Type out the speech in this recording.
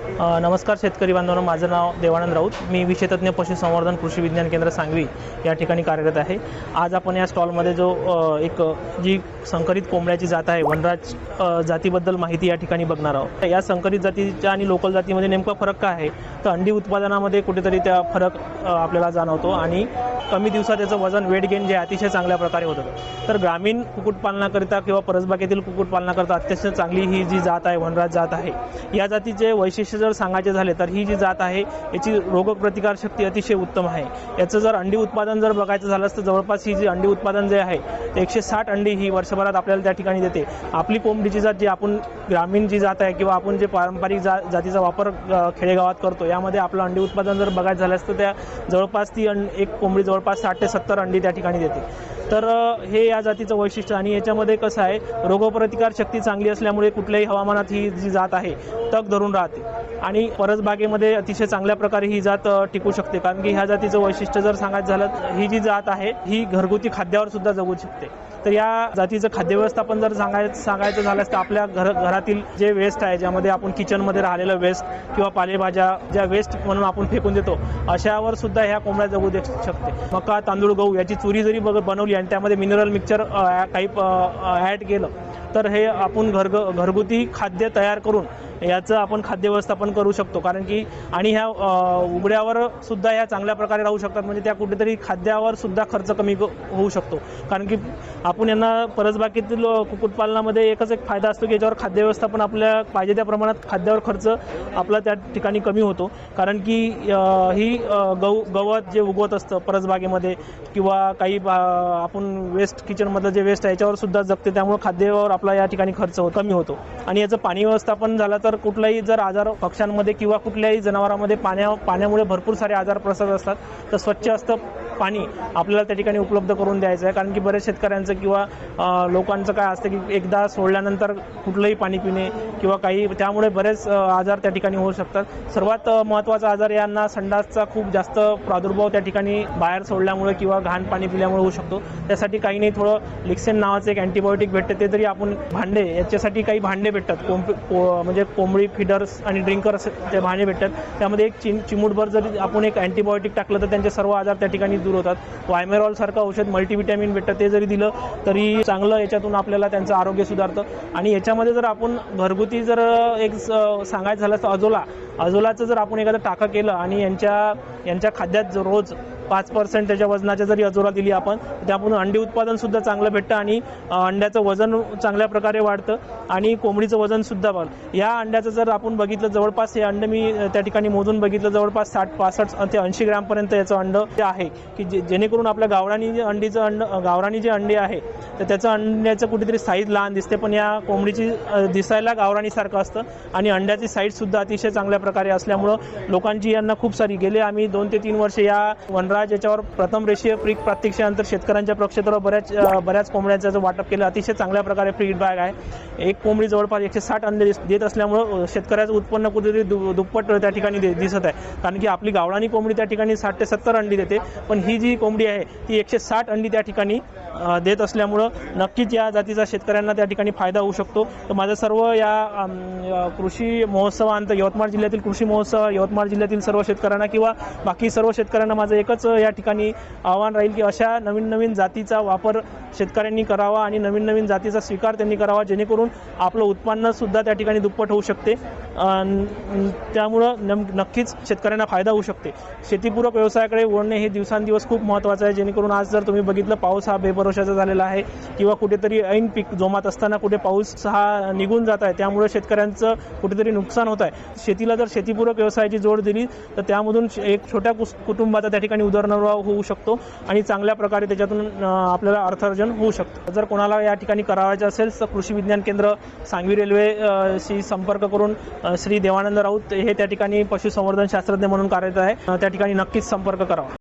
नमस्कार शेतकरी बांधवांनो माझं नाव देवानंद राऊत. मी विषयतज्ञ पशुसंवर्धन कृषी विज्ञान केंद्र सांगवी या ठिकाणी कार्यरत आहे. आज आपण या स्टॉलमध्ये जो एक जी संकरित कोंबड्याची जात आहे वनराज जातीबद्दल माहिती या ठिकाणी बघणार आहोत. या संकरित जातीच्या आणि लोकल जातीमध्ये नेमका फरक काय आहे? तर अंडी उत्पादनामध्ये कुठेतरी त्या फरक आपल्याला जाणवतो आणि कमी दिवसात त्याचं वजन वेट गेन जे आहे अतिशय चांगल्या प्रकारे होतं. तर ग्रामीण कुक्कुटपालनाकरिता किंवा परसबागेतील कुक्कुटपालनाकरिता अत्यंत चांगली ही जी जात आहे वनराज जात आहे या जातीचे वैशिष्ट्य जर सांगायचे झाले तर ही जी जात आहे याची रोगप्रतिकार शक्ती अतिशय उत्तम आहे. याचं जर अंडी उत्पादन जर बघायचं झालं तर जवळपास ही जी अंडी उत्पादन जे आहे ते एकशे साठ अंडी ही वर्षभरात आपल्याला त्या ठिकाणी देते. आपली कोंबडीची जात जी आपण ग्रामीण जी जात आहे किंवा आपण जे पारंपरिक जा जातीचा वापर खेडेगावात करतो यामध्ये आपलं अंडी उत्पादन जर बघायचं झालं असतं त्या जवळपास ती अंड एक कोंबडी जवळपास साठ ते सत्तर अंडी त्या ठिकाणी देते. तर हे या जातीचं वैशिष्ट्य आणि याच्यामध्ये कसं आहे रोगप्रतिकार शक्ती चांगली असल्यामुळे कुठल्याही हवामानात ही जी जात आहे तग धरून राहते. आणि परसबागेमध्ये अतिशय चांगल्या प्रकारे ही जात टिकू शकते. कारण की ह्या जातीचं वैशिष्ट्य जर सांगायचं झालं तर ही जी जात आहे ही घरगुती खाद्यावर सुद्धा जगू शकते. तर या जातीचं खाद्य व्यवस्थापन जर सांगायचं सांगायचं झाल्यास तर आपल्या घर घरातील जे वेस्ट आहे ज्यामध्ये आपण किचनमध्ये राहिलेलं वेस्ट किंवा पालेभाज्या ज्या वेस्ट म्हणून आपण फेकून देतो अशावर सुद्धा ह्या कोंबड्या जगू दे शकते. मका तांदूळ गहू याची चुरी जरी बघ बनवली आणि त्यामध्ये मिनरल मिक्सचर काही ॲड केलं तर हे आपण घर घरगुती खाद्य तयार करून याचं आपण खाद्य व्यवस्थापन करू शकतो. कारण की आणि ह्या उघड्यावर सुद्धा ह्या चांगल्या प्रकारे राहू शकतात. म्हणजे त्या कुठेतरी खाद्यावर सुद्धा खर्च कमी क- होऊ शकतो. कारण की आपण यांना परसबागेतील कुक्कुटपालनामध्ये एकच एक फायदा असतो की याच्यावर खाद्य व्यवस्थापन आपल्या पाहिजे त्या प्रमाणात खाद्यावर खर्च आपला त्या ठिकाणी कमी होतो. कारण की ही गव गहू गवत जे उगवत असतं परसबागेमध्ये किंवा काही बा- आपण वेस्ट किचनमधलं जे वेस्ट आहे याच्यावर सुद्धा जगते. त्यामुळे खाद्यावर आपला या ठिकाणी खर्च हो- कमी होतो. आणि याचं पाणी व्यवस्थापन झालं तर कुठलाही जर आजार पक्ष्यांमध्ये किंवा कुठल्याही जनावरांमध्ये पाण्या पाण्यामुळे भरपूर सारे आजार प्रसरत असतात तर स्वच्छ असतं पाणी आपल्याला त्या ठिकाणी उपलब्ध करून द्यायचं आहे. कारण की बऱ्याच शेतकऱ्यांचं किंवा लोकांचं काय असतं की एकदा सोडल्यानंतर कुठलंही पाणी पिणे किंवा काही त्यामुळे बरेच आजार त्या ठिकाणी होऊ शकतात. सर्वात महत्त्वाचा आजार यांना संडासचा खूप जास्त प्रादुर्भाव त्या ठिकाणी बाहेर सोडल्यामुळे किंवा घाण पाणी पिल्यामुळे होऊ शकतो. त्यासाठी काही नाही थोडं लिक्सेन नावाचं एक अँटीबायोटिक भेटते ते तरी आपण भांडे याच्यासाठी काही भांडे भेटतात. कोंब को- म्हणजे कोंबडी फिडर्स आणि ड्रिंकर्स ते भांडे भेटतात. त्यामध्ये एक चिम चिमूटभर जरी आपण एक अँटीबायोटिक टाकलं तर त्यांचे सर्व आजार त्या ठिकाणी दूर होतात. वायमेरॉल सारखं औषध मल्टीव्हिटॅमिन भेटतं ते जरी दिलं तरी चांगलं याच्यातून आपल्याला त्यांचं आरोग्य सुधारतं. आणि याच्यामध्ये जर आपण घरगुती जर एक स- सांगायचं झालं तर अजोला. अजोलाचं जर आपण एखादं टाकं केलं आणि यांच्या यांच्या खाद्यात जो रोज पाच पर्सेंट त्याच्या वजनाच्या जरी अजोरा दिली आपण तर त्यातून अंडी उत्पादनसुद्धा चांगलं भेटतं आणि अंड्याचं वजन चांगल्या प्रकारे वाढतं आणि कोंबडीचं वजनसुद्धा वाढ या अंड्याचं जर आपण बघितलं जवळपास हे अंड मी त्या ठिकाणी मोजून बघितलं जवळपास साठ पासष्ट ते ऐंशी ग्रामपर्यंत याचं अंड जे आहे की जे जेणेकरून आपल्या गावरानी जे अंडीचं अंड गावरानी जे अंडे आहे तर त्याचं अंड्याचं कुठेतरी साईज लहान दिसते पण या कोंबडीची दिसायला गावरानीसारखं असतं आणि अंड्याची साईजसुद्धा अतिशय चांगल्या प्रकारे असल्यामुळं लोकांची यांना खूप सारी गेले आम्ही दोन ते तीन वर्ष या राज याच्यावर प्रथम रेषीय पीक प्रात्यक्षानंतर शेतकऱ्यांच्या प्रक्षेत्रावर बऱ्याच बऱ्याच कोंबड्यांचं वाटप केलं अतिशय चांगल्या प्रकारे फीडबॅक आहे. एक कोंबडी जवळपास एकशे साठ अंडे देत असल्यामुळं शेतकऱ्याचं उत्पन्न कुठेतरी दु दुप्पट त्या ठिकाणी दे दिसत आहे. कारण की आपली गावरानी कोंबडी त्या ठिकाणी साठ ते सत्तर अंडी देते. पण ही जी कोंबडी आहे ती एकशे साठ अंडी त्या ठिकाणी देत असल्यामुळं नक्कीच या जातीचा शेतकऱ्यांना त्या ठिकाणी फायदा होऊ शकतो. तर माझं सर्व या कृषी महोत्सवांत यवतमाळ जिल्ह्यातील कृषी महोत्सव यवतमाळ जिल्ह्यातील सर्व शेतकऱ्यांना किंवा बाकी सर्व शेतकऱ्यांना माझं एकच या ठिकाणी आव्हान राहील की अशा नवीन नवीन जातीचा वापर शेतकऱ्यांनी करावा आणि नवीन नवीन जातीचा स्वीकार त्यांनी करावा जेणेकरून आपलं उत्पन्नसुद्धा त्या ठिकाणी दुप्पट होऊ शकते. त्यामुळं नम नक्कीच शेतकऱ्यांना फायदा होऊ शकते. शेतीपूरक व्यवसायाकडे वळणे हे दिवसांदिवस खूप महत्त्वाचं आहे. जेणेकरून आज जर तुम्ही बघितलं पाऊस हा बेभरोशाचा झालेला आहे किंवा कुठेतरी ऐन पीक जोमात असताना कुठे पाऊस हा निघून जात आहे त्यामुळे शेतकऱ्यांचं कुठेतरी नुकसान होत आहे. शेतीला जर शेतीपूरक व्यवसायाची जोड दिली तर त्यामधून एक छोट्या कुस कुटुंबाचा त्या ठिकाणी उदरनिर्वाह होऊ शकतो आणि चांगल्या प्रकारे त्याच्यातून आपल्याला अर्थार्जन होऊ शकतं. जर कोणाला या ठिकाणी करावायचं असेल तर कृषी विज्ञान केंद्र सांगवी रेल्वेशी संपर्क करून श्री देवानंद राऊत हे त्या ठिकाणी पशुसंवर्धन शास्त्रज्ञ म्हणून कार्यरत आहे. त्या ठिकाणी नक्कीच संपर्क करावा.